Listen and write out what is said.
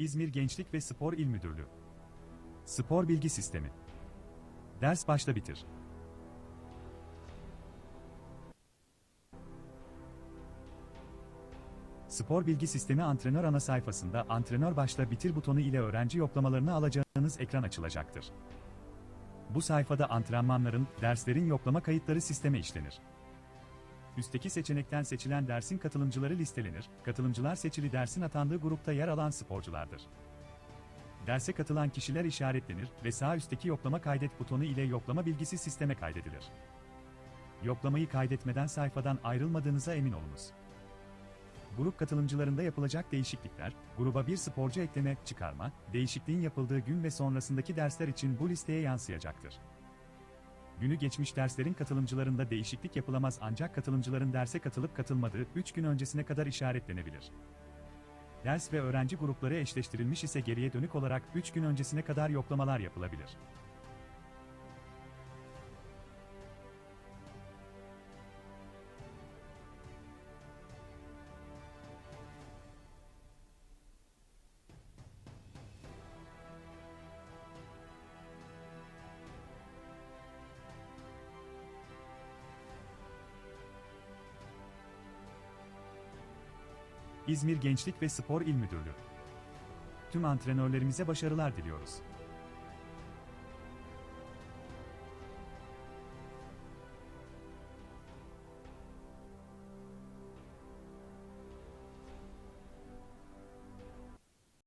İzmir Gençlik ve Spor İl Müdürlüğü. Spor Bilgi Sistemi. Ders başla bitir. Spor Bilgi Sistemi antrenör ana sayfasında antrenör başla bitir butonu ile öğrenci yoklamalarını alacağınız ekran açılacaktır. Bu sayfada antrenmanların, derslerin yoklama kayıtları sisteme işlenir. Üstteki seçenekten seçilen dersin katılımcıları listelenir, katılımcılar seçili dersin atandığı grupta yer alan sporculardır. Derse katılan kişiler işaretlenir ve sağ üstteki yoklama kaydet butonu ile yoklama bilgisi sisteme kaydedilir. Yoklamayı kaydetmeden sayfadan ayrılmadığınıza emin olunuz. Grup katılımcılarında yapılacak değişiklikler, gruba bir sporcu ekleme, çıkarma, değişikliğin yapıldığı gün ve sonrasındaki dersler için bu listeye yansıyacaktır. Günü geçmiş derslerin katılımcılarında değişiklik yapılamaz ancak katılımcıların derse katılıp katılmadığı 3 gün öncesine kadar işaretlenebilir. Ders ve öğrenci grupları eşleştirilmiş ise geriye dönük olarak 3 gün öncesine kadar yoklamalar yapılabilir. İzmir Gençlik ve Spor İl Müdürlüğü. Tüm antrenörlerimize başarılar diliyoruz.